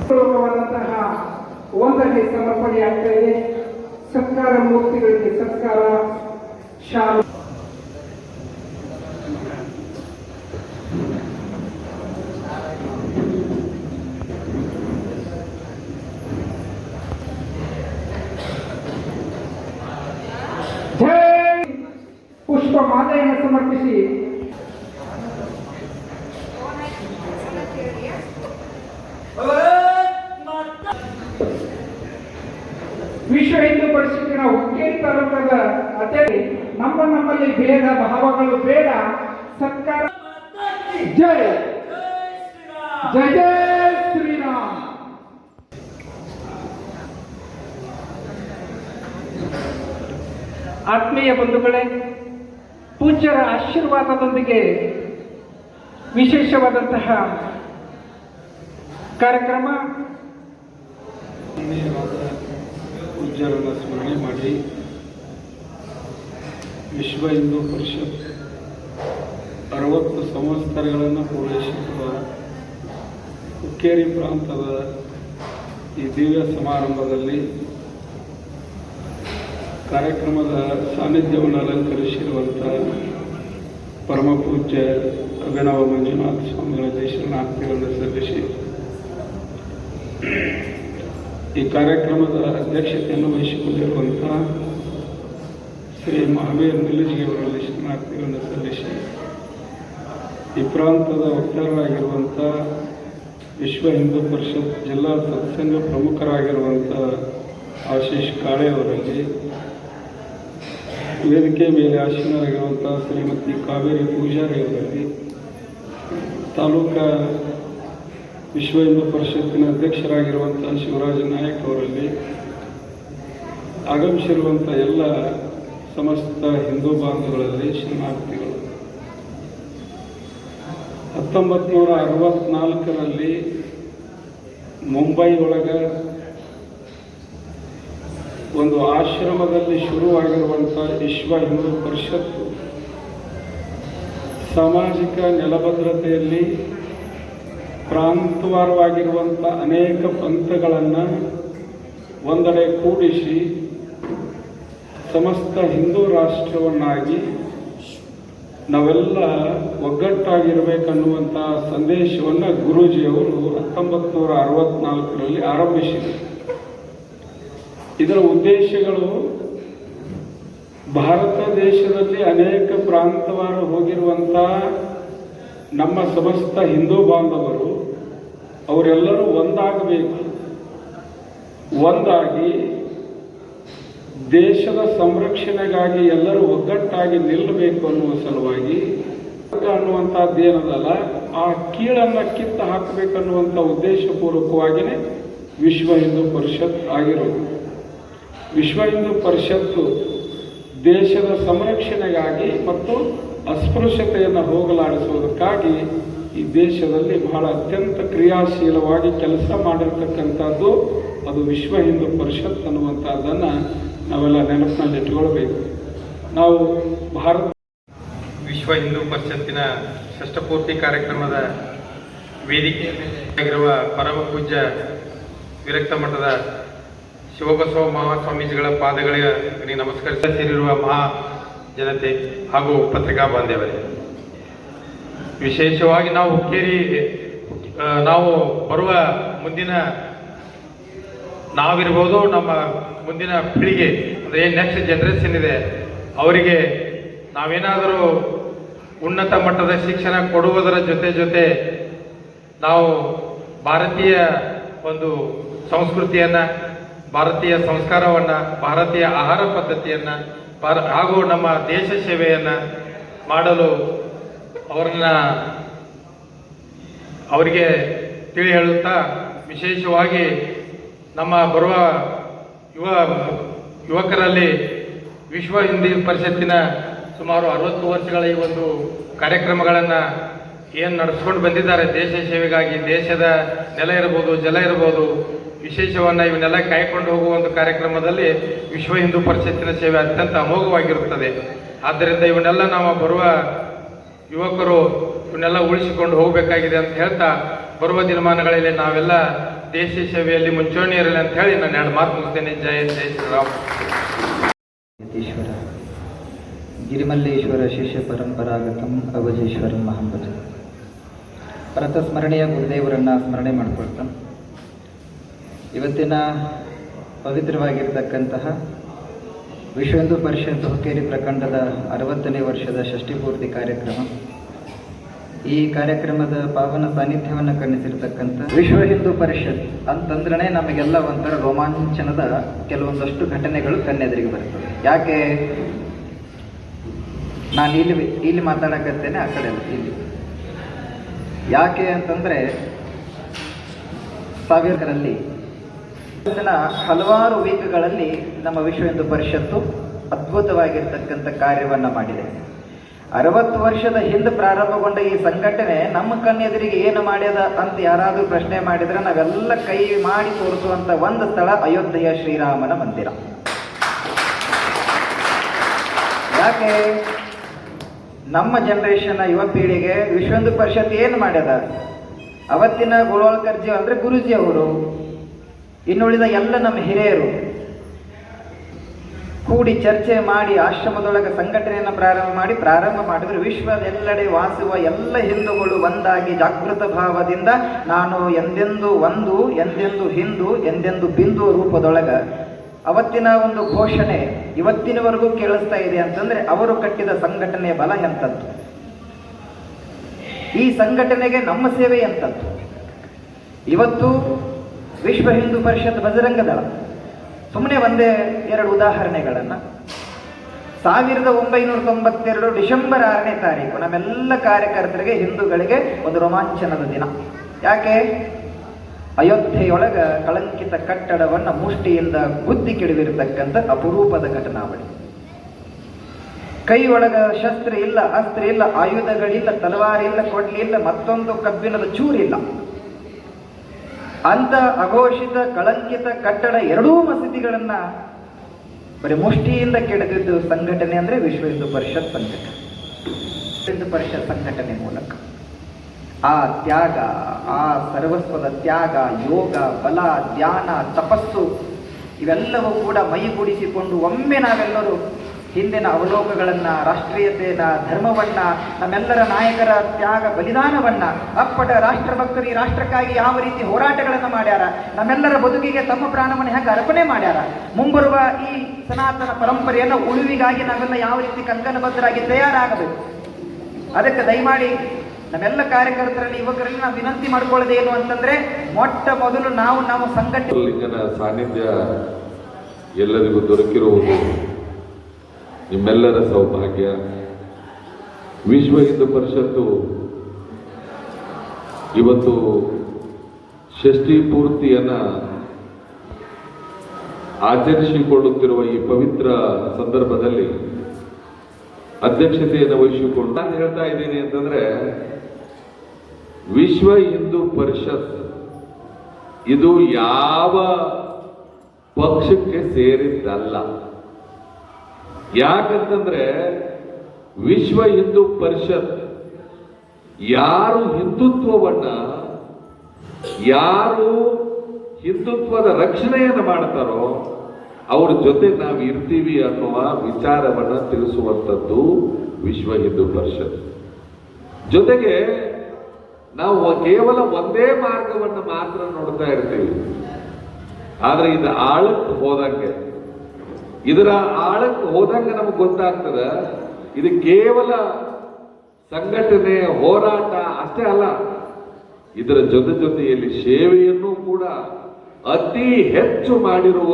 ಪೂರ್ವಕವಾದಂತಹ ವಂದನೆ ಸಮರ್ಪಣೆಯಾಗ್ತಾ ಇದೆ ಸರ್ಕಾರ ಮೂರ್ತಿಗಳಿಗೆ ಸರ್ಕಾರ ಶಾಲೆ ಪುಷ್ಪ ಮಾಲೆಯನ್ನು ಸಮರ್ಪಿಸಿ. ವಿಶ್ವ ಹಿಂದೂ ಪರಿಷತ್ತಿನ ಹುಕ್ಕೇರಿ ತಾಲೂಕದ ಅಧ್ಯಕ್ಷ, ನಮ್ಮ ನಮ್ಮಲ್ಲಿ ಭೇದ ಭಾವಗಳು ಬೇಡ. ಸರ್ಕಾರ ಜಯ. ಜಯ ಜಯ ಶ್ರೀರಾಮ್. ಆತ್ಮೀಯ ಬಂಧುಗಳೇ ಪೂಜ್ಯರ ಆಶೀರ್ವಾದದೊಂದಿಗೆ ವಿಶೇಷವಾದಂತಹ ಕಾರ್ಯಕ್ರಮ ಪೂಜ್ಯರನ್ನು ಸ್ಮರಣೆ ಮಾಡಿ ವಿಶ್ವ ಹಿಂದೂ ಪರಿಷತ್ ಅರವತ್ತು ಸಂವತ್ಸರಗಳನ್ನು ಪೂರೈಸಿರುವ ಹುಕ್ಕೇರಿ ಪ್ರಾಂತದ ಈ ದಿವ್ಯ ಸಮಾರಂಭದಲ್ಲಿ ಕಾರ್ಯಕ್ರಮದ ಸಾನ್ನಿಧ್ಯವನ್ನು ಅಲಂಕರಿಸಿರುವಂಥ ಪರಮಪೂಜ್ಯ ಅಭಿನವ ಮಂಜುನಾಥ ಸ್ವಾಮಿಗಳ ದೇಶನಾರ್ಥಿಗಳನ್ನು ಸಲ್ಲಿಸಿ, ಈ ಕಾರ್ಯಕ್ರಮದ ಅಧ್ಯಕ್ಷತೆಯನ್ನು ವಹಿಸಿಕೊಂಡಿರುವಂಥ ಶ್ರೀ ಮಹಾವೀರ್ ನಿಲಜಿಯವರಲ್ಲಿ ಶರಣಾರ್ಥಿಗಳನ್ನು ಸಲ್ಲಿಸಿ, ಈ ಪ್ರಾಂತದ ವಕ್ತಾರರಾಗಿರುವಂಥ ವಿಶ್ವ ಹಿಂದೂ ಪರಿಷತ್ ಜಿಲ್ಲಾ ಸತ್ಸಂಗ ಪ್ರಮುಖರಾಗಿರುವಂಥ ಆಶೀಶ್ ಕಾಳೆ ಅವರಲ್ಲಿ ವೇದಿಕೆ ಮೇಲೆ ಆಶೀನರಾಗಿರುವಂಥ ಶ್ರೀಮತಿ ಕಾವೇರಿ ಪೂಜಾರಿ ಅವರಲ್ಲಿ ತಾಲೂಕಾ ವಿಶ್ವ ಹಿಂದೂ ಪರಿಷತ್ತಿನ ಅಧ್ಯಕ್ಷರಾಗಿರುವಂಥ ಶಿವರಾಜ ನಾಯಕ್ ಅವರಲ್ಲಿ ಆಗಮಿಸಿರುವಂಥ ಎಲ್ಲ ಸಮಸ್ತ ಹಿಂದೂ ಬಾಂಧವರಲ್ಲಿ ಶರಣಾರ್ಥಿಗಳು ಹತ್ತೊಂಬತ್ತು ನೂರ ಅರವತ್ನಾಲ್ಕರಲ್ಲಿ ಮುಂಬೈ ಒಳಗ ಒಂದು ಆಶ್ರಮದಲ್ಲಿ ಶುರುವಾಗಿರುವಂಥ ವಿಶ್ವ ಹಿಂದೂ ಪರಿಷತ್ತು ಸಾಮಾಜಿಕ ನೆಲಭದ್ರತೆಯಲ್ಲಿ ಪ್ರಾಂತವಾರವಾಗಿರುವಂಥ ಅನೇಕ ಪಂಥಗಳನ್ನು ಒಂದೆಡೆ ಕೂಡಿಸಿ ಸಮಸ್ತ ಹಿಂದೂ ರಾಷ್ಟ್ರವನ್ನಾಗಿ ನಾವೆಲ್ಲ ಒಗ್ಗಟ್ಟಾಗಿರಬೇಕನ್ನುವಂಥ ಸಂದೇಶವನ್ನು ಗುರೂಜಿಯವರು ಹತ್ತೊಂಬತ್ತು ನೂರ ಅರವತ್ನಾಲ್ಕರಲ್ಲಿ ಆರಂಭಿಸಿದರು. ಇದರ ಉದ್ದೇಶಗಳು ಭಾರತ ದೇಶದಲ್ಲಿ ಅನೇಕ ಪ್ರಾಂತವಾರು ಹೋಗಿರುವಂಥ ನಮ್ಮ ಸಮಸ್ತ ಹಿಂದೂ ಬಾಂಧವರು, ಅವರೆಲ್ಲರೂ ಒಂದಾಗಬೇಕು. ಒಂದಾಗಿ ದೇಶದ ಸಂರಕ್ಷಣೆಗಾಗಿ ಎಲ್ಲರೂ ಒಗ್ಗಟ್ಟಾಗಿ ನಿಲ್ಲಬೇಕು ಅನ್ನುವ ಸಲುವಾಗಿ ಅನ್ನುವಂಥದ್ದೇನದಲ್ಲ ಆ ಕೀಳನ್ನು ಕಿತ್ತ ಹಾಕಬೇಕನ್ನುವಂಥ ಉದ್ದೇಶಪೂರ್ವಕವಾಗಿಯೇ ವಿಶ್ವ ಹಿಂದೂ ಪರಿಷತ್ ಆಗಿರೋದು. ವಿಶ್ವ ಹಿಂದೂ ಪರಿಷತ್ತು ದೇಶದ ಸಂರಕ್ಷಣೆಗಾಗಿ ಮತ್ತು ಅಸ್ಪೃಶ್ಯತೆಯನ್ನು ಹೋಗಲಾಡಿಸುವುದಕ್ಕಾಗಿ ಈ ದೇಶದಲ್ಲಿ ಬಹಳ ಅತ್ಯಂತ ಕ್ರಿಯಾಶೀಲವಾಗಿ ಕೆಲಸ ಮಾಡಿರ್ತಕ್ಕಂಥದ್ದು ಅದು ವಿಶ್ವ ಹಿಂದೂ ಪರಿಷತ್ ಅನ್ನುವಂಥದ್ದನ್ನು ನಾವೆಲ್ಲ ನೆನಪಿನಲ್ಲಿಟ್ಟುಕೊಳ್ಬೇಕು ನಾವು ಭಾರತ ವಿಶ್ವ ಹಿಂದೂ ಪರಿಷತ್ತಿನ ಷಷ್ಠಪೂರ್ತಿ ಕಾರ್ಯಕ್ರಮದ ವೇದಿಕೆ ಆಗಿರುವ ಪರಮ ಪೂಜ್ಯ ವಿರಕ್ತ ಮಠದ ಶಿವಬಸವ ಮಹಾಸ್ವಾಮೀಜಿಗಳ ಪಾದಗಳಿಗೆ ನಮಸ್ಕರಿಸ. ಮಹಾ ಜನತೆ ಹಾಗೂ ಪತ್ರಿಕಾ ಬಾಂಧವರೇ, ವಿಶೇಷವಾಗಿ ನಾವು ಹುಕ್ಕೇರಿ ನಾವು ಬರುವ ಮುಂದಿನ ನಾವಿರ್ಬೋದು, ನಮ್ಮ ಮುಂದಿನ ಪೀಳಿಗೆ, ಅಂದರೆ ಏನು ನೆಕ್ಸ್ಟ್ ಜನ್ರೇಷನ್ ಇದೆ, ಅವರಿಗೆ ನಾವೇನಾದರೂ ಉನ್ನತ ಮಟ್ಟದ ಶಿಕ್ಷಣ ಕೊಡುವುದರ ಜೊತೆ ಜೊತೆ ನಾವು ಭಾರತೀಯ ಒಂದು ಸಂಸ್ಕೃತಿಯನ್ನು ಭಾರತೀಯ ಸಂಸ್ಕಾರವನ್ನು, ಭಾರತೀಯ ಆಹಾರ ಪದ್ಧತಿಯನ್ನು ಹಾಗೂ ನಮ್ಮ ದೇಶ ಸೇವೆಯನ್ನು ಮಾಡಲು ಅವರನ್ನ ಅವರಿಗೆ ತಿಳಿ ಹೇಳುತ್ತಾ ವಿಶೇಷವಾಗಿ ನಮ್ಮ ಬರುವ ಯುವ, ಯುವಕರಲ್ಲಿ ವಿಶ್ವ ಹಿಂದಿ ಪರಿಷತ್ತಿನ ಸುಮಾರು ಅರವತ್ತು ವರ್ಷಗಳ ಈ ಒಂದು ಕಾರ್ಯಕ್ರಮಗಳನ್ನು ಏನು ನಡೆಸ್ಕೊಂಡು ಬಂದಿದ್ದಾರೆ, ದೇಶ ಸೇವೆಗಾಗಿ ದೇಶದ ನೆಲ ಇರ್ಬೋದು, ಜಲ ಇರ್ಬೋದು ವಿಶೇಷವನ್ನ ಇವನ್ನೆಲ್ಲ ಕಾಯ್ಕೊಂಡು ಹೋಗುವ ಒಂದು ಕಾರ್ಯಕ್ರಮದಲ್ಲಿ ವಿಶ್ವ ಹಿಂದೂ ಪರಿಷತ್ತಿನ ಸೇವೆ ಅತ್ಯಂತ ಅಮೋಘವಾಗಿರುತ್ತದೆ. ಆದ್ದರಿಂದ ಇವನ್ನೆಲ್ಲ ನಾವು ಬರುವ ಯುವಕರು ಇವನ್ನೆಲ್ಲ ಉಳಿಸಿಕೊಂಡು ಹೋಗಬೇಕಾಗಿದೆ ಅಂತ ಹೇಳ್ತಾ ಬರುವ ದಿನಮಾನಗಳಲ್ಲಿ ನಾವೆಲ್ಲ ದೇಶ ಸೇವೆಯಲ್ಲಿ ಮುಂಚೂಣಿ ಇರಲಿ ಅಂತ ಹೇಳಿ ನಾನು ಎರಡು ಮಾತು ಮುಗಿಸ್ತೇನೆ. ಜಯ ಜಯ ಶ್ರೀರಾಮ್. ಗಿರಿಮಲ್ಲೇಶ್ವರ ಶಿಷ್ಯ ಪರಂಪರಾಗತಂ ಅವಜೇಶ್ವರಂ ಮಹಂಭಜ ಪ್ರತಸ್ಮರಣೀಯ ಗುರುದೇವರನ್ನು ಸ್ಮರಣೆ ಮಾಡಿಕೊಳ್ತಾ ಇವತ್ತಿನ ಪವಿತ್ರವಾಗಿರ್ತಕ್ಕಂತಹ ವಿಶ್ವ ಹಿಂದೂ ಪರಿಷತ್ ಹುಕ್ಕೇರಿ ಪ್ರಖಂಡದ ಅರವತ್ತನೇ ವರ್ಷದ ಷಷ್ಠಿಪೂರ್ತಿ ಕಾರ್ಯಕ್ರಮ. ಈ ಕಾರ್ಯಕ್ರಮದ ಪಾವನ ಸಾನ್ನಿಧ್ಯವನ್ನು ಕಣ್ಣಿಸಿರ್ತಕ್ಕಂಥ ವಿಶ್ವ ಹಿಂದೂ ಪರಿಷತ್ ಅಂತಂದ್ರೆ ನಮಗೆಲ್ಲ ಒಂಥರ ರೋಮಾಂಚನದ ಕೆಲವೊಂದಷ್ಟು ಘಟನೆಗಳು ಕಣ್ಣೆದುರಿಗೆ ಬರ್ತವೆ ಯಾಕೆ? ನಾನು ಇಲ್ಲಿ ಇಲ್ಲಿ ಮಾತಾಡಕತ್ತೇನೆ ಆ ಕಡೆ ಇಲ್ಲಿ. ಯಾಕೆ ಅಂತಂದ್ರೆ ಸಾವಿರದಲ್ಲಿ ಇದನ್ನ ಹಲವಾರು ವೀಕ್ಗಳಲ್ಲಿ ನಮ್ಮ ವಿಶ್ವ ಹಿಂದೂ ಪರಿಷತ್ತು ಅದ್ಭುತವಾಗಿರ್ತಕ್ಕಂಥ ಕಾರ್ಯವನ್ನ ಮಾಡಿದೆ. ಅರವತ್ತು ವರ್ಷದ ಹಿಂದೆ ಪ್ರಾರಂಭಗೊಂಡ ಈ ಸಂಘಟನೆ ನಮ್ಮ ಕಣ್ಣೆದುರಿಗೆ ಏನು ಮಾಡ್ಯದ ಅಂತ ಯಾರಾದರೂ ಪ್ರಶ್ನೆ ಮಾಡಿದ್ರೆ ನಾವೆಲ್ಲ ಕೈ ಮಾಡಿ ತೋರಿಸುವಂಥ ಒಂದು ಸ್ಥಳ ಅಯೋಧ್ಯೆಯ ಶ್ರೀರಾಮನ ಮಂದಿರ. ಯಾಕೆ? ನಮ್ಮ ಜನರೇಷನ್ ಯುವ ಪೀಳಿಗೆ ವಿಶ್ವ ಹಿಂದೂ ಪರಿಷತ್ ಏನು ಮಾಡ್ಯದ? ಅವತ್ತಿನ ಗುಳೋಳ್ಕರ್ಜಿ ಅಂದ್ರೆ ಗುರುಜಿ ಅವರು ಇನ್ನುಳಿದ ಎಲ್ಲ ನಮ್ಮ ಹಿರಿಯರು ಕೂಡಿ ಚರ್ಚೆ ಮಾಡಿ ಆಶ್ರಮದೊಳಗೆ ಸಂಘಟನೆಯನ್ನು ಪ್ರಾರಂಭ ಮಾಡಿ ಪ್ರಾರಂಭ ಮಾಡಿದ್ರು ವಿಶ್ವದೆಲ್ಲೆಡೆ ವಾಸುವ ಎಲ್ಲ ಹಿಂದೂಗಳು ಒಂದಾಗಿ ಜಾಗೃತ ಭಾವದಿಂದ ನಾನು ಎಂದೆಂದು ಒಂದು, ಎಂದೆಂದು ಹಿಂದೂ, ಎಂದೆಂದು ಬಿಂದು ರೂಪದೊಳಗ ಅವತ್ತಿನ ಒಂದು ಘೋಷಣೆ ಇವತ್ತಿನವರೆಗೂ ಕೇಳಿಸ್ತಾ ಇದೆ ಅಂತಂದ್ರೆ ಅವರು ಕಟ್ಟಿದ ಸಂಘಟನೆಯ ಬಲ ಎಂಥದ್ದು? ಈ ಸಂಘಟನೆಗೆ ನಮ್ಮ ಸೇವೆ ಎಂಥದ್ದು? ಇವತ್ತು ವಿಶ್ವ ಹಿಂದೂ ಪರಿಷತ್ ಬಜರಂಗ ದಳ ಸುಮ್ಮನೆ ಒಂದೇ ಎರಡು ಉದಾಹರಣೆಗಳನ್ನು. ಸಾವಿರದ ಒಂಬೈನೂರ ತೊಂಬತ್ತೆರಡು ಡಿಸೆಂಬರ್ ಆರನೇ ತಾರೀಕು ನಮ್ಮೆಲ್ಲ ಕಾರ್ಯಕರ್ತರಿಗೆ ಹಿಂದೂಗಳಿಗೆ ಒಂದು ರೋಮಾಂಚನದ ದಿನ. ಯಾಕೆ? ಅಯೋಧ್ಯೆಯೊಳಗ ಕಳಂಕಿತ ಕಟ್ಟಡವನ್ನ ಮುಷ್ಟಿಯಿಂದ ಗುದ್ದಿ ಕೆಡವಿರತಕ್ಕಂಥ ಅಪರೂಪದ ಘಟನಾವಳಿ. ಕೈ ಒಳಗ ಶಸ್ತ್ರ ಇಲ್ಲ, ಅಸ್ತ್ರ ಇಲ್ಲ, ಆಯುಧಗಳಿಲ್ಲ, ತಲವಾರಿಲ್ಲ, ಕೊಡ್ಲಿಲ್ಲ, ಮತ್ತೊಂದು ಕಬ್ಬಿಣದ ಚೂರಿಲ್ಲ. ಅಂತ ಅಘೋಷಿತ ಕಳಂಕಿತ ಕಟ್ಟಡ ಎರಡೂ ಮಸೀದಿಗಳನ್ನ ಬರೀ ಮುಷ್ಟಿಯಿಂದ ಕೆಡದಿದ್ದು ಸಂಘಟನೆ ಅಂದ್ರೆ ವಿಶ್ವ ಹಿಂದೂ ಪರಿಷತ್ ಸಂಘಟನೆ. ಹಿಂದೂ ಪರಿಷತ್ ಸಂಘಟನೆ ಮೂಲಕ. ಆ ತ್ಯಾಗ, ಆ ಸರ್ವಸ್ವದ ತ್ಯಾಗ, ಯೋಗ, ಬಲ, ಧ್ಯಾನ, ತಪಸ್ಸು, ಇವೆಲ್ಲವೂ ಕೂಡ ಮೈಗೂಡಿಸಿಕೊಂಡು ಒಮ್ಮೆ ನಾವೆಲ್ಲರೂ ಹಿಂದಿನ ಅವಲೋಕಗಳನ್ನ, ರಾಷ್ಟ್ರೀಯತೆಯನ್ನ, ಧರ್ಮವನ್ನ, ನಮ್ಮೆಲ್ಲರ ನಾಯಕರ ತ್ಯಾಗ, ಬಲಿದಾನವನ್ನ ಅಪ್ಪಟ ರಾಷ್ಟ್ರಭಕ್ತರು ಈ ರಾಷ್ಟ್ರಕ್ಕಾಗಿ ಯಾವ ರೀತಿ ಹೋರಾಟಗಳನ್ನು ಮಾಡ್ಯಾರ, ನಮ್ಮೆಲ್ಲರ ಬದುಕಿಗೆ ತಮ್ಮ ಪ್ರಾಣವನ್ನು ಹೆಂಗೆ ಅರ್ಪಣೆ ಮಾಡ್ಯಾರ, ಮುಂಬರುವ ಈ ಸನಾತನ ಪರಂಪರೆಯನ್ನು ಉಳಿವಿಗಾಗಿ ನಾವೆಲ್ಲ ಯಾವ ರೀತಿ ಕಂಕಣಬದ್ಧರಾಗಿ ತಯಾರಾಗಬೇಕು? ಅದಕ್ಕೆ ದಯಮಾಡಿ ನಮ್ಮೆಲ್ಲ ಕಾರ್ಯಕರ್ತರಲ್ಲಿ, ಯುವಕರಲ್ಲಿ ನಾವು ವಿನಂತಿ ಮಾಡ್ಕೊಳ್ಳೋದೇನು ಅಂತಂದ್ರೆ, ಮೊಟ್ಟ ಮೊದಲು ನಾವು ನಾವು ಸಂಘಟನೆ ಸಾನ್ನಿಧ್ಯ ಎಲ್ಲರಿಗೂ ದೊರಕಿರುವುದು ನಿಮ್ಮೆಲ್ಲರ ಸೌಭಾಗ್ಯ. ವಿಶ್ವ ಹಿಂದೂ ಪರಿಷತ್ತು ಇವತ್ತು ಷಷ್ಠಿ ಪೂರ್ತಿಯನ್ನ ಆಚರಿಸಿಕೊಳ್ಳುತ್ತಿರುವ ಈ ಪವಿತ್ರ ಸಂದರ್ಭದಲ್ಲಿ ಅಧ್ಯಕ್ಷತೆಯನ್ನು ವಹಿಸಿಕೊಂಡು ನಾನು ಹೇಳ್ತಾ ಇದ್ದೀನಿ ಅಂತಂದ್ರೆ, ವಿಶ್ವ ಹಿಂದೂ ಪರಿಷತ್ ಇದು ಯಾವ ಪಕ್ಷಕ್ಕೆ ಸೇರಿದ್ದಲ್ಲ. ಯಾಕಂತಂದ್ರೆ ವಿಶ್ವ ಹಿಂದೂ ಪರಿಷತ್ ಯಾರು ಹಿಂದುತ್ವವನ್ನ, ಯಾರು ಹಿಂದುತ್ವದ ರಕ್ಷಣೆಯನ್ನು ಮಾಡ್ತಾರೋ ಅವ್ರ ಜೊತೆ ನಾವು ಇರ್ತೀವಿ ಅನ್ನುವ ವಿಚಾರವನ್ನು ತಿಳಿಸುವಂಥದ್ದು ವಿಶ್ವ ಹಿಂದೂ ಪರಿಷತ್. ಜೊತೆಗೆ ನಾವು ಕೇವಲ ಒಂದೇ ಮಾರ್ಗವನ್ನು ಮಾತ್ರ ನೋಡ್ತಾ ಇರ್ತೀವಿ. ಆದರೆ ಇದು ಆಳಕ್ಕೆ ಹೋದಂಗೆ. ಇದರ ಆಳಕ್ಕೆ ಹೋದಂಗೆ ನಮಗೆ ಗೊತ್ತಾಗ್ತದ. ಇದು ಕೇವಲ ಸಂಘಟನೆ ಹೋರಾಟ ಅಷ್ಟೇ ಅಲ್ಲ. ಇದರ ಜೊತೆ ಜೊತೆಯಲ್ಲಿ ಸೇವೆಯನ್ನು ಕೂಡ ಅತಿ ಹೆಚ್ಚು ಮಾಡಿರುವ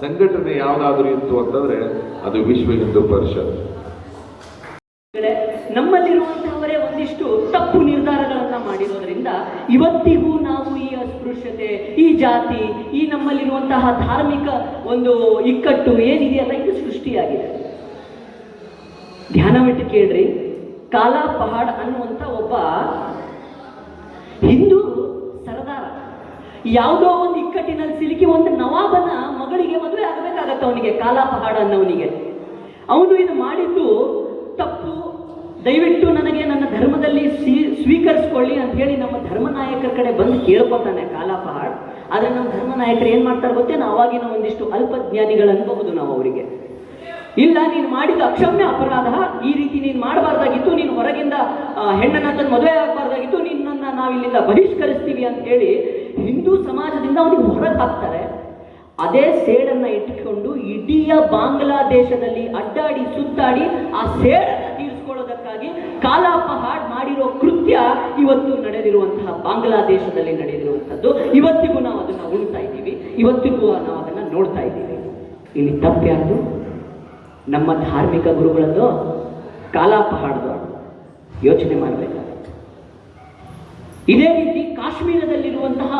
ಸಂಘಟನೆ ಯಾವುದಾದ್ರೂ ಇತ್ತು ಅಂತಂದ್ರೆ ಅದು ವಿಶ್ವ ಹಿಂದೂ ಪರಿಷತ್. ನಮ್ಮಲ್ಲಿರುವಂತಹವರೇ ಒಂದಿಷ್ಟು ತಪ್ಪು ನಿರ್ಧಾರಗಳನ್ನ ಮಾಡಿರೋದ್ರಿಂದ ಇವತ್ತಿಗೂ ನಾವು ಈ ಅಸ್ಪೃಶ್ಯತೆ, ಈ ಜಾತಿ, ಈ ನಮ್ಮಲ್ಲಿರುವಂತಹ ಧಾರ್ಮಿಕ ಒಂದು ಇಕ್ಕಟ್ಟು ಏನಿದೆಯಲ್ಲ, ಇದು ಸೃಷ್ಟಿಯಾಗಿದೆ. ಧ್ಯಾನವಿಟ್ಟು ಕೇಳ್ರಿ. ಕಾಲಾ ಪಹಾಡ್ ಅನ್ನುವಂಥ ಒಬ್ಬ ಹಿಂದೂ ಸರದಾರ. ಯಾವುದೋ ಒಂದು ಇಕ್ಕಟ್ಟಿನಲ್ಲಿ ಸಿಲುಕಿ ಒಂದು ನವಾಬನ ಮಗಳಿಗೆ ಮದುವೆ ಆಗಬೇಕಾಗತ್ತೆ ಅವನಿಗೆ, ಕಾಲಾ ಪಹಾಡ್ ಅನ್ನೋವನಿಗೆ. ಅವನು ಇದು ಮಾಡಿದ್ದು ತಪ್ಪು ದಯವಿಟ್ಟು ನನಗೆ ನನ್ನ ಧರ್ಮದಲ್ಲಿ ಸ್ವೀ- ಸ್ವೀಕರಿಸ್ಕೊಳ್ಳಿ ಅಂತ ಹೇಳಿ ನಮ್ಮ ಧರ್ಮ ನಾಯಕರ ಕಡೆ ಬಂದು ಕೇಳ್ಕೊತಾನೆ ಕಾಲಾಪಹಾಡ್ ಆದರೆ ನಮ್ಮ ಧರ್ಮ ನಾಯಕರು ಏನು ಮಾಡ್ತಾರೆ ಗೊತ್ತೇನು ಅವಾಗಿನ ಒಂದಿಷ್ಟು ಅನ್ಬಹುದು ನಾವು ಅವರಿಗೆ. ಇಲ್ಲ, ನೀನು ಮಾಡಿದ ಅಕ್ಷಮ್ಯ ಅಪರಾಧ, ಈ ರೀತಿ ನೀನು ಮಾಡಬಾರ್ದಾಗಿತ್ತು, ನೀನು ಹೊರಗಿಂದ ಹೆಣ್ಣನ್ನು ತಂದು ಮದುವೆ ಆಗಬಾರ್ದಾಗಿತ್ತು, ನಿನ್ನನ್ನು ನಾವಿಲ್ಲಿಂದ ಬಹಿಷ್ಕರಿಸ್ತೀವಿ ಅಂತ ಹೇಳಿ ಹಿಂದೂ ಸಮಾಜದಿಂದ ಅವನಿಗೆ ಹೊರಗೆ ಅದೇ ಸೇಡನ್ನ ಇಟ್ಟುಕೊಂಡು ಇಡೀ ಬಾಂಗ್ಲಾದೇಶದಲ್ಲಿ ಅಡ್ಡಾಡಿ ಸುತ್ತಾಡಿ ಆ ಸೇಡನ್ನ ಕಾಲಾಪಹಾಡ್ ಮಾಡಿರೋ ಕೃತ್ಯ ಇವತ್ತು ನಡೆದಿರುವಂತಹ ಬಾಂಗ್ಲಾದೇಶದಲ್ಲಿ ನಡೆದಿರುವಂಥದ್ದು. ಇವತ್ತಿಗೂ ನಾವು ಅದನ್ನ ಉಣ್ತಾ ಇದ್ದೀವಿ. ಇವತ್ತಿಗೂ ನಾವು ಅದನ್ನು ನೋಡ್ತಾ ಇದ್ದೀವಿ. ಇಲ್ಲಿ ತಪ್ಪ್ಯಾರ್ದು ನಮ್ಮ ಧಾರ್ಮಿಕ ಗುರುಗಳದ್ದು ಕಾಲಾಪಹಾಡ್ದು ಯೋಚನೆ ಮಾಡಬೇಕು ಇದೇ ರೀತಿ ಕಾಶ್ಮೀರದಲ್ಲಿರುವಂತಹ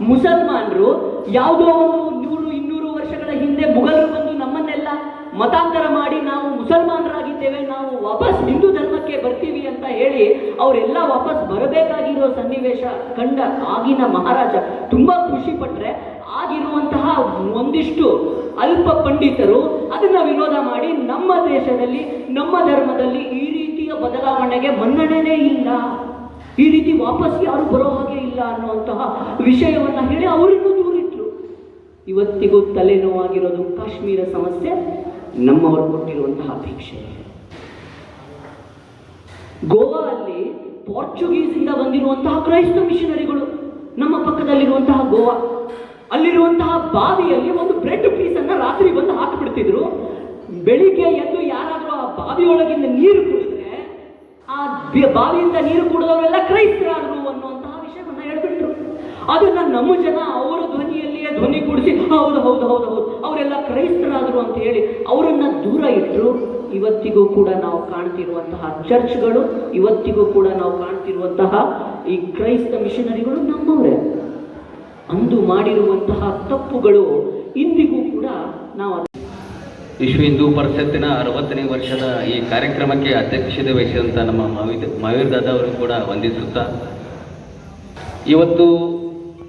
ಮುಸಲ್ಮಾನರು ಯಾವುದೋ ಒಂದು ನೂರು, ಇನ್ನೂರು ವರ್ಷಗಳ ಹಿಂದೆ ಮುಘಲರು ಮತಾಂತರ ಮಾಡಿ ನಾವು ಮುಸಲ್ಮಾನರಾಗಿದ್ದೇವೆ, ನಾವು ವಾಪಸ್ ಹಿಂದೂ ಧರ್ಮಕ್ಕೆ ಬರ್ತೀವಿ ಅಂತ ಹೇಳಿ ಅವರೆಲ್ಲ ವಾಪಸ್ ಬರಬೇಕಾಗಿರೋ ಸನ್ನಿವೇಶ ಕಂಡ ಆಗಿನ ಮಹಾರಾಜ ತುಂಬಾ ಖುಷಿ ಪಟ್ಟರೆ ಆಗಿರುವಂತಹ ಒಂದಿಷ್ಟು ಅಲ್ಪ ಪಂಡಿತರು ಅದನ್ನ ವಿರೋಧ ಮಾಡಿ ನಮ್ಮ ದೇಶದಲ್ಲಿ, ನಮ್ಮ ಧರ್ಮದಲ್ಲಿ ಈ ರೀತಿಯ ಬದಲಾವಣೆಗೆ ಮನ್ನಣೆನೇ ಇಲ್ಲ. ಈ ರೀತಿ ವಾಪಸ್ ಯಾರು ಬರೋ ಹಾಗೆ ಇಲ್ಲ ಅನ್ನುವಂತಹ ವಿಷಯವನ್ನ ಹೇಳಿ ಅವರಿಗೂ ದೂರಿಟ್ರು ಇವತ್ತಿಗೂ ತಲೆನೋವಾಗಿರೋದು ಕಾಶ್ಮೀರ ಸಮಸ್ಯೆ. ನಮ್ಮವರು ಕೊಟ್ಟಿರುವಂತಹ ಅಪೇಕ್ಷೆ. ಗೋವಾ ಅಲ್ಲಿ ಪೋರ್ಚುಗೀಸ್ ಇಂದ ಬಂದಿರುವಂತಹ ಕ್ರೈಸ್ತ ಮಿಷನರಿಗಳು, ನಮ್ಮ ಪಕ್ಕದಲ್ಲಿರುವಂತಹ ಗೋವಾ, ಅಲ್ಲಿರುವಂತಹ ಬಾವಿಯಲ್ಲಿ ಒಂದು ಬ್ರೆಡ್ ಪೀಸ್ ರಾತ್ರಿ ಬಂದು ಹಾಕಿಬಿಡ್ತಿದ್ರು. ಬೆಳಿಗ್ಗೆ ಎದ್ದು ಯಾರಾದರೂ ಆ ಬಾವಿಯೊಳಗಿಂದ ನೀರು ಕುಡಿದ್ರೆ, ಆ ಬಾವಿಯಿಂದ ನೀರು ಕುಡಿದವರೆಲ್ಲ ಕ್ರೈಸ್ತರಾದರು ಅನ್ನುವಂತಹ ವಿಷಯವನ್ನು ಹೇಳ್ಬಿಟ್ರು. ಅದನ್ನ ನಮ್ಮ ಜನ ಅವರ ಧ್ವನಿ ಕೂಡಿಸಿ, ಹೌದು ಹೌದು ಹೌದು ಹೌದು, ಅವರೆಲ್ಲ ಕ್ರೈಸ್ತರಾದರು ಅಂತ ಹೇಳಿ ಅವರನ್ನು ದೂರ ಇಟ್ಟರು ಇವತ್ತಿಗೂ ಕೂಡ ನಾವು ಕಾಣ್ತಿರುವಂತಹ ಚರ್ಚ್ಗಳು, ಇವತ್ತಿಗೂ ಕೂಡ ನಾವು ಕಾಣ್ತಿರುವಂತಹ ಈ ಕ್ರೈಸ್ತ ಮಿಷನರಿಗಳು ನಮ್ಮವರೇ. ಅಂದು ಮಾಡಿರುವಂತಹ ತಪ್ಪುಗಳು ಇಂದಿಗೂ ಕೂಡ ನಾವು ವಿಶ್ವ ಹಿಂದೂ ಪರಿಷತ್ತಿನ ಅರವತ್ತನೇ ವರ್ಷದ ಈ ಕಾರ್ಯಕ್ರಮಕ್ಕೆ ಅಧ್ಯಕ್ಷತೆ ವಹಿಸಿದಂಥ ನಮ್ಮ ಮವೀರ್ ಮಾವೀರ್ ದಾದಾ ಅವರಿಗೂ ಕೂಡ ವಂದಿಸುತ್ತಾ, ಇವತ್ತು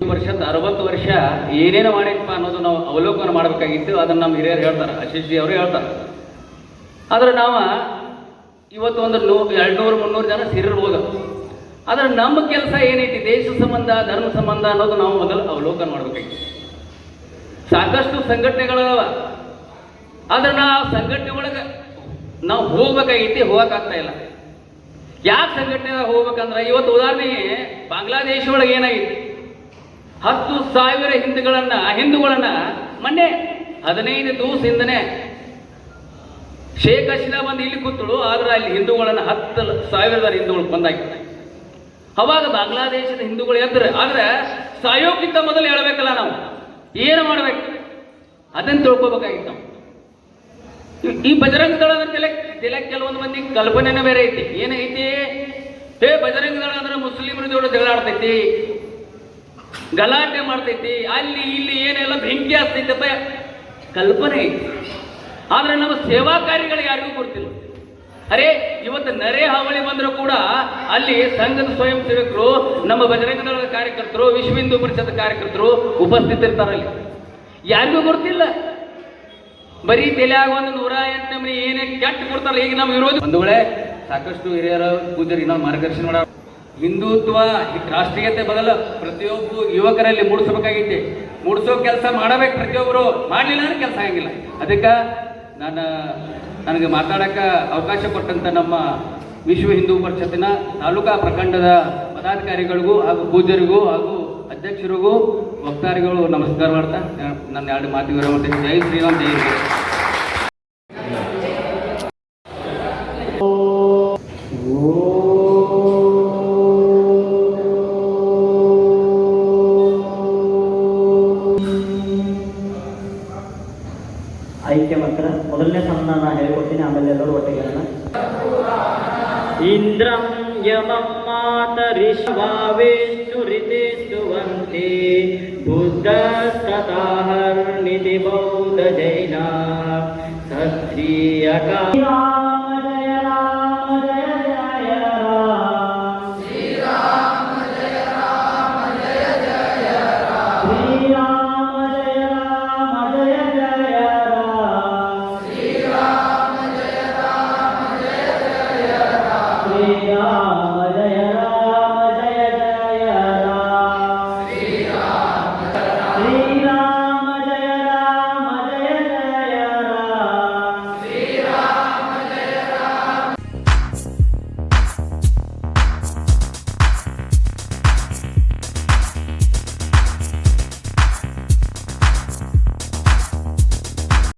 ಪರಿಷತ್ ಅರವತ್ತು ವರ್ಷ ಏನೇನು ಮಾಡಿದ್ಪ ಅನ್ನೋದು ನಾವು ಅವಲೋಕನ ಮಾಡಬೇಕಾಗಿತ್ತು. ಅದನ್ನು ನಮ್ಮ ಹಿರಿಯರು ಹೇಳ್ತಾರೆ ಆಶೀಶ್ ಜಿ ಅವರು ಹೇಳ್ತಾರೆ. ಆದರೆ ನಾವು ಇವತ್ತು ಒಂದು ನೂ ಎರಡು ನೂರು ಮುನ್ನೂರು ಜನ ಸೇರಿರ್ಬೋದು. ಆದರೆ ನಮ್ಮ ಕೆಲಸ ಏನೈತಿ ದೇಶ ಸಂಬಂಧ, ಧರ್ಮ ಸಂಬಂಧ ಅನ್ನೋದು ನಾವು ಮೊದಲು ಅವಲೋಕನ ಮಾಡಬೇಕಾಗಿತ್ತು. ಸಾಕಷ್ಟು ಸಂಘಟನೆಗಳವ ಆದ್ರೆ ನಾವು ಸಂಘಟನೆ ಒಳಗೆ ನಾವು ಹೋಗ್ಬೇಕಾಗೈತಿ ಹೋಗಕ್ಕಾಗ್ತಾ ಇಲ್ಲ. ಯಾಕೆ ಸಂಘಟನೆ ಹೋಗ್ಬೇಕಂದ್ರೆ ಇವತ್ತು ಉದಾಹರಣೆಗೆ ಬಾಂಗ್ಲಾದೇಶ ಒಳಗೆ ಏನಾಗಿತ್ತು? ಹತ್ತು ಸಾವಿರ ಹಿಂದುಗಳನ್ನ, ಹಿಂದೂಗಳನ್ನ ಮೊನ್ನೆ ಹದಿನೈದು ದಿವಸ ಹಿಂದನೆ ಶೇಖ್ ಬಂದು ಇಲ್ಲಿ ಕೂತಳು, ಆದ್ರೆ ಅಲ್ಲಿ ಹಿಂದೂಗಳನ್ನ ಹತ್ತು ಸಾವಿರದ ಹಿಂದೂಗಳು ಬಂದಾಗಿತ್ತು. ಅವಾಗ ಬಾಂಗ್ಲಾದೇಶದ ಹಿಂದೂಗಳು ಎದ್ರೆ ಆದ್ರೆ ಸಾಯೋಕ್ಕಿಂತ ಮೊದಲು ಹೇಳಬೇಕಲ್ಲ ನಾವು, ಏನು ಮಾಡ್ಬೇಕು? ಅದನ್ನು ತಿಳ್ಕೊಬೇಕಾಗಿತ್ತು ಈ- ಬಜರಂಗ ದಳ ತಲೆ ಕೆಲವೊಂದು ಮಂದಿ ಕಲ್ಪನೆನೇ ಬೇರೆ ಐತಿ. ಏನೈತಿ ಹೇ, ಬಜರಂಗ ದಳ ಅಂದ್ರೆ ಮುಸ್ಲಿಮರ ಜೋಡಿ ಜಗಳ ಆಡ್ತೈತಿ ಗಲಾಟೆ ಮಾಡ್ತೈತಿ, ಅಲ್ಲಿ ಇಲ್ಲಿ ಏನೆಲ್ಲ ಬೆಂಕಿ ಆಗ್ತೈತಪ್ಪ ಕಲ್ಪನೆ ಐತಿ ಆದ್ರೆ ನಮ್ಮ ಸೇವಾ ಕಾರ್ಯಗಳು ಯಾರಿಗೂ ಗೊತ್ತಿಲ್ಲ. ಅರೆ, ಇವತ್ತು ನರೆ ಹಾವಳಿ ಬಂದರೂ ಕೂಡ ಅಲ್ಲಿ ಸಂಘದ ಸ್ವಯಂ ಸೇವಕರು, ನಮ್ಮ ಬಜರಂಗ ದಳದ ಕಾರ್ಯಕರ್ತರು ವಿಶ್ವ ಹಿಂದೂ ಪರಿಷತ್ ಕಾರ್ಯಕರ್ತರು ಉಪಸ್ಥಿತರಿರ್ತಾರೆ ಅಲ್ಲಿ. ಯಾರಿಗೂ ಗೊತ್ತಿಲ್ಲ. ಬರೀ ತಲೆಯಾಗ ಒಂದು ನೂರ ಎಂಟು ನಮ್ಗೆ ಏನೇ ಕೆಟ್ಟ ಕೊಡ್ತಾರಲ್ಲ, ಈಗ ನಮ್ಮ ವಿರೋಧಿ. ಬಂಧುಗಳೇ, ಸಾಕಷ್ಟು ಹಿರಿಯರ ಪೂಜರಿಗೆ ನಾವು ಮಾರ್ಗದರ್ಶನ ಮಾಡ ಹಿಂದುತ್ವ, ರಾಷ್ಟ್ರೀಯತೆ ಬದಲು ಪ್ರತಿಯೊಬ್ಬ ಯುವಕರಲ್ಲಿ ಮೂಡಿಸಬೇಕಾಗೈತಿ. ಮೂಡಿಸೋ ಕೆಲಸ ಮಾಡಬೇಕು ಪ್ರತಿಯೊಬ್ಬರು. ಮಾಡಲಿಲ್ಲ ಅಂದ್ರೆ ಕೆಲಸ ಆಗಿಲ್ಲ ಅದಕ್ಕೆ ನಾನು, ನನಗೆ ಮಾತಾಡೋಕ್ಕೆ ಅವಕಾಶ ಕೊಟ್ಟಂತ ನಮ್ಮ ವಿಶ್ವ ಹಿಂದೂ ಪರಿಷತ್ತಿನ ತಾಲೂಕಾ ಪ್ರಖಂಡದ ಪದಾಧಿಕಾರಿಗಳಿಗೂ ಹಾಗೂ ಪೂಜರಿಗೂ ಹಾಗೂ ಅಧ್ಯಕ್ಷರಿಗೂ, ವಕ್ತಾರಿಗಳು ನಮಸ್ಕಾರ ಮಾಡ್ತಾ, ನನ್ನ ಎರಡು ಮಾತು ವಿರಾಮ. ಜೈ ಶ್ರೀರಾಮ್, ಜೈ ಎಲ್ಲರೂ ಒಟ್ಟಿಗೆ ಹೇಳೋಣ ಇಂದ್ರಂ ಯಮಂ ಮಾತರಿಶ್ವಾವೇಷ್ಟು ರಿತೇಸ್ತುವಂತೆ ಬುದ್ಧಸ್ತತಾಹರ್ನಿತಿ ಬೌದ್ಧ ಜೈನ ಸತ್ರಿಯಕ